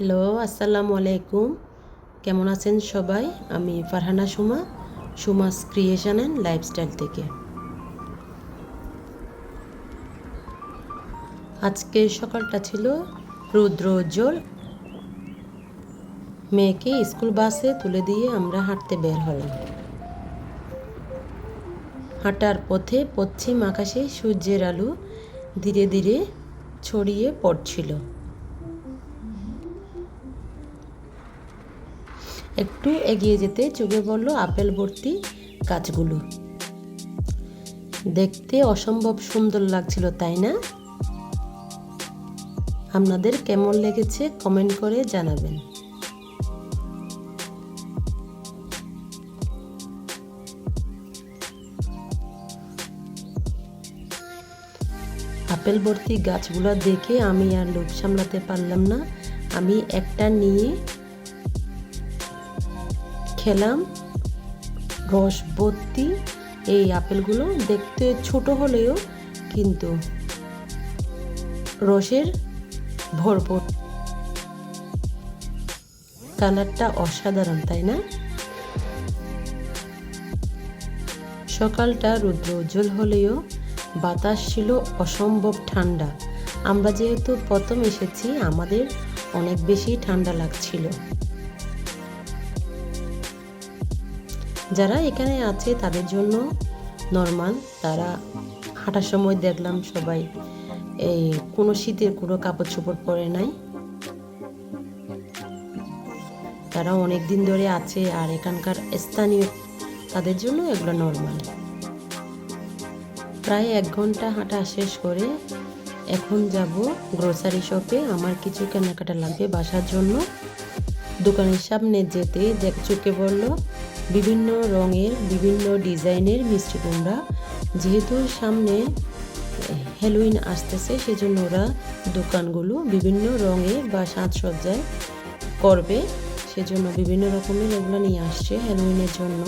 Hello, আসসালামু আলাইকুম। কেমন আছেন সবাই? আমি Farhana Suma, Suma's creation and lifestyle থেকে। আজকের সকালটা ছিল রুদ্র উজ্জ্বল। মেয়েকে স্কুল বাসে তুলে দিয়ে আমরা হাঁটতে বের হলাম। হাঁটার পথে পশ্চিম আকাশে সূর্যের আলো ধীরে ধীরে ছড়িয়ে পড়ছিল। একটু এগিয়ে যেতে চোখে পড়ল আপেল ভর্তি গাছগুলো। দেখতে অসম্ভব সুন্দর লাগছিল, তাই না? আপনাদের কেমন লেগেছে কমেন্ট করে জানাবেন। আপেল ভর্তি গাছগুলো দেখে আমি আর লোভ সামলাতে পারলাম না। আমি একটা নিয়ে খেলাম। রস ভর্তি। এই আপেলগুলো দেখতে ছোট হলেও কিন্তু রসের ভরপুর। কালারটা অসাধারণ, তাই না? সকালটা রুদ্র উজ্জ্বল হলেও বাতাস ছিল অসম্ভব ঠান্ডা। আমরা যেহেতু প্রথম এসেছি, আমাদের অনেক বেশি ঠান্ডা লাগছিল। যারা এখানে আছে, তাদের জন্য নর্মাল তারা হাঁটার সময় দেখলাম সবাই এই কোনো শীতের কোনো কাপড় চোপড় পরে নাই। তারা অনেক দিন ধরে আছে আর এখানকার স্থানীয় তাদের জন্য এগুলো নর্মাল প্রায় এক ঘণ্টা হাঁটা শেষ করে এখন যাব গ্রোসারি শপে আমার কিছু কেনাকাটা লাগবে বাসার জন্য। দোকানের সামনে যেতে চোখে পড়ল। বিভিন্ন রঙের, বিভিন্ন ডিজাইনের মিষ্টি কুমড়া। যেহেতু সামনে হ্যালোইন আসতেছে, সেজন্য ওরা দোকানগুলো বিভিন্ন রঙে বা সাজসজ্জায় করবে। সেজন্য বিভিন্ন রকমের ওগুলো নিয়ে আসছে হ্যালোইনের জন্য।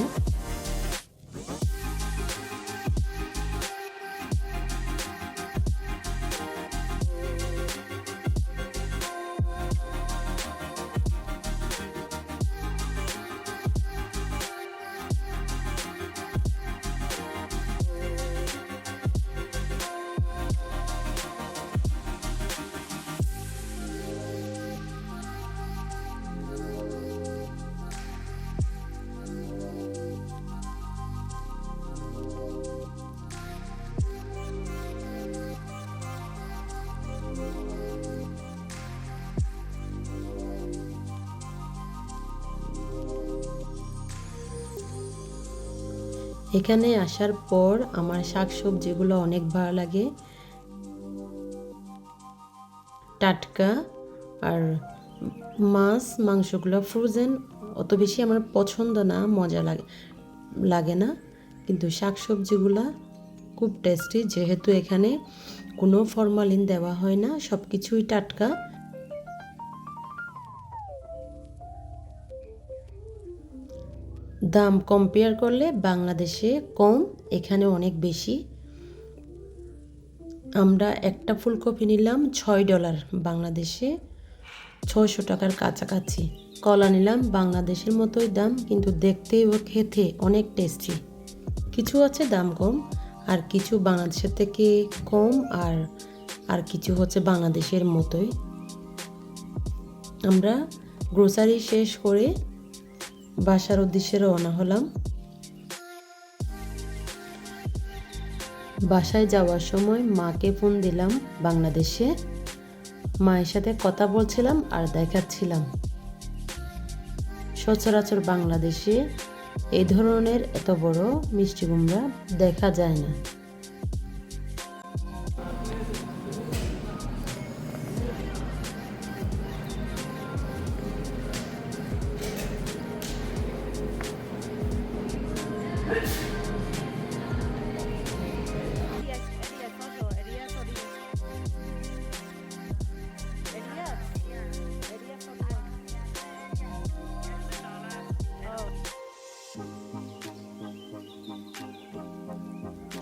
এখানে আসার পর আমার শাক সবজিগুলো অনেক ভালো লাগে, টাটকা আর মাছ, মাংসগুলো ফ্রোজেন অত বেশি আমার পছন্দ না, মজা লাগে লাগে না। কিন্তু শাক সবজিগুলো খুব টেস্টি যেহেতু এখানে কোনো ফরমালিন দেওয়া হয় না সব কিছুই টাটকা। দাম কম্পেয়ার করলে বাংলাদেশে কম, এখানে অনেক বেশি। আমরা একটা ফুলকপি নিলাম ছয় ডলার বাংলাদেশে, ছয়শো টাকার কাছাকাছি। কলা নিলাম বাংলাদেশের মতোই দাম, কিন্তু দেখতে ও খেতে অনেক টেস্টি কিছু আছে দাম কম, আর কিছু বাংলাদেশের থেকে কম, আর আর কিছু হচ্ছে বাংলাদেশের মতোই। আমরা গ্রোসারি শেষ করে বাসার উদ্দেশ্যে রওনা হলাম। বাসায় যাওয়ার সময় মাকে ফোন দিলাম বাংলাদেশে। মায়ের সাথে কথা বলছিলাম আর দেখাচ্ছিলাম। সচরাচর বাংলাদেশে এই ধরনের এত বড় মিষ্টি কুমড়া দেখা যায় না।